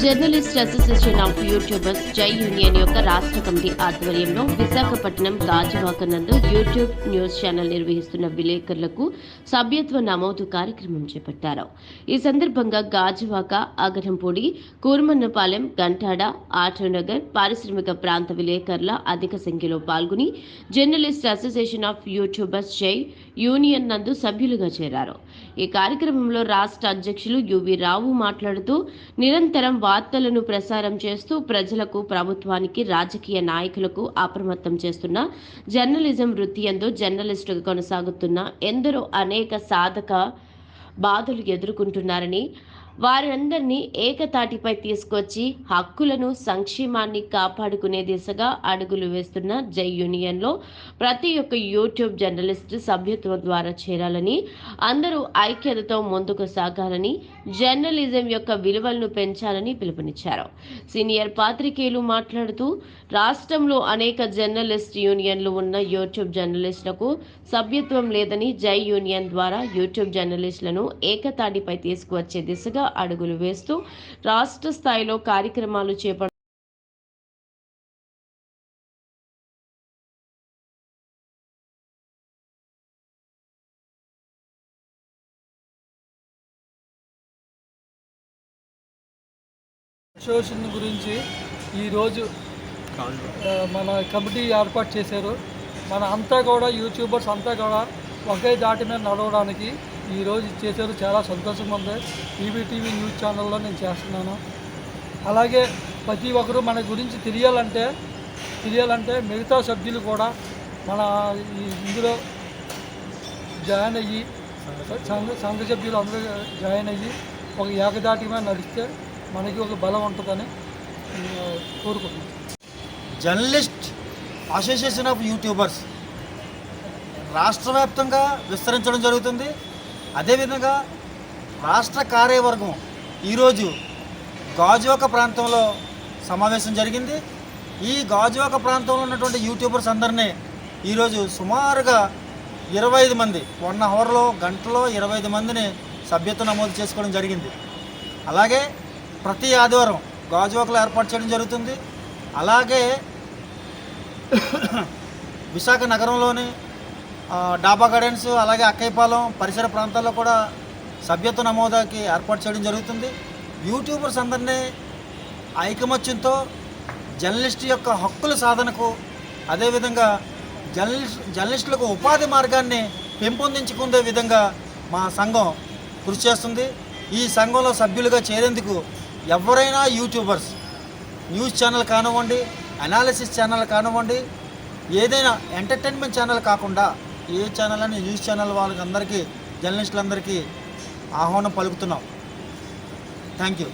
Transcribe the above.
Journalist association of YouTubers Jai union యొక్క రాష్ట్ర committee ఆధ్వర్యంలో విశాఖపట్నం గాజువాక నందు యూట్యూబ్ న్యూస్ ఛానల్ నిర్వహిస్తున్న విలేకరులకు సభ్యత్వ నమోదు కార్యక్రమం చేపట్టారు. ఈ సందర్భంగా గాజువాక అగరంపూడి కూర్మన్నపాలెం గంటాడ ఆటోనగర్ పారిశ్రామిక ప్రాంత విలేకరుల అధిక సంఖ్యలో పాల్గొని జర్నలిస్ట్ అసోసియేషన్ ఆఫ్ యూట్యూబర్స్ జై యూనియన్ నందు సభ్యులుగా చేరారు. ఈ కార్యక్రమంలో రాష్ట్ర అధ్యక్షులు యువి రావు మాట్లాడుతూ నిరంతరం వార్తలను ప్రసారం చేస్తూ ప్రజలకు ప్రభుత్వానికి రాజకీయ నాయకులకు అప్రమత్తం చేస్తున్న జర్నలిజం వృత్తి ఎందు జర్నలిస్టుగా కొనసాగుతున్న ఎందరో అనేక సాధక బాధలు ఎదుర్కొంటున్నారని వారందరినీ ఏకతాటిపై తీసుకొచ్చి హక్కులను సంక్షేమాన్ని కాపాడుకునే దిశగా అడుగులు వేస్తున్న జై యూనియన్లో ప్రతి ఒక్క యూట్యూబ్ జర్నలిస్ట్ సభ్యత్వం ద్వారా చేరాలని అందరూ ఐక్యతతో ముందుకు సాగాలని జర్నలిజం యొక్క విలువలను పెంచాలని పిలుపునిచ్చారు. సీనియర్ పాత్రికేయులు మాట్లాడుతూ రాష్ట్రంలో అనేక జర్నలిస్ట్ యూనియన్లు ఉన్న యూట్యూబ్ జర్నలిస్టులకు సభ్యత్వం లేదని జై యూనియన్ ద్వారా యూట్యూబ్ జర్నలిస్టులను ఏకతాటిపై తీసుకువచ్చే దిశగా అడుగులు వేస్తూ రాష్ట్ర స్థాయిలో కార్యక్రమాలు చేప అసోసియేషన్ గురించి ఈరోజు మన కమిటీ ఏర్పాటు చేశారు. మన అంతా కూడా యూట్యూబర్స్ అంతా కూడా ఒకే దాటి మీద నడవడానికి ఈరోజు చేశారు చాలా సంతోషంగా ఉంది. ఈబీటీవీ న్యూస్ ఛానల్లో నేను చేస్తున్నాను. అలాగే ప్రతి ఒక్కరూ మన గురించి తెలియాలంటే తెలియాలంటే మిగతా సభ్యులు కూడా మన ఈ ఇందులో జాయిన్ అయ్యి సంఘ సంఘ సభ్యులు అందరూ జాయిన్ అయ్యి ఒక ఏకదాటిగా నడిస్తే మనకి ఒక బలం ఉంటుందని కోరుకుంటున్నాను. జర్నలిస్ట్ అసోసియేషన్ ఆఫ్ యూట్యూబర్స్ రాష్ట్ర వ్యాప్తంగా విస్తరించడం జరుగుతుంది. అదేవిధంగా రాష్ట్ర కార్యవర్గం ఈరోజు గాజువాక ప్రాంతంలో సమావేశం జరిగింది. ఈ గాజువాక ప్రాంతంలో ఉన్నటువంటి యూట్యూబర్స్ అందరినీ ఈరోజు సుమారుగా ఇరవై ఐదు మంది వన్ అవర్లో గంటలో ఇరవై ఐదు మందిని సభ్యత్వ నమోదు చేసుకోవడం జరిగింది. అలాగే ప్రతి ఆదివారం గాజువాకలో ఏర్పాటు చేయడం జరుగుతుంది. అలాగే విశాఖ నగరంలోని డాబా గార్డెన్స్ అలాగే అక్కైపాలెం పరిసర ప్రాంతాల్లో కూడా సభ్యత్వ నమోదాకి ఏర్పాటు చేయడం జరుగుతుంది. యూట్యూబర్స్ అందరినీ ఐకమత్యంతో జర్నలిస్ట్ యొక్క హక్కుల సాధనకు అదేవిధంగా జర్నలిస్ట్ జర్నలిస్టులకు ఉపాధి మార్గాన్ని పెంపొందించుకునే విధంగా మా సంఘం కృషి చేస్తుంది. ఈ సంఘంలో సభ్యులుగా చేరేందుకు ఎవరైనా యూట్యూబర్స్ న్యూస్ ఛానల్ కానివ్వండి అనాలిసిస్ ఛానల్ కానివ్వండి ఏదైనా ఎంటర్టైన్మెంట్ ఛానల్ కాకుండా ఏ ఛానల్ అని న్యూస్ ఛానల్ వాళ్ళకి అందరికీ జర్నలిస్టులందరికీ ఆహ్వానం పలుకుతున్నాం. Thank you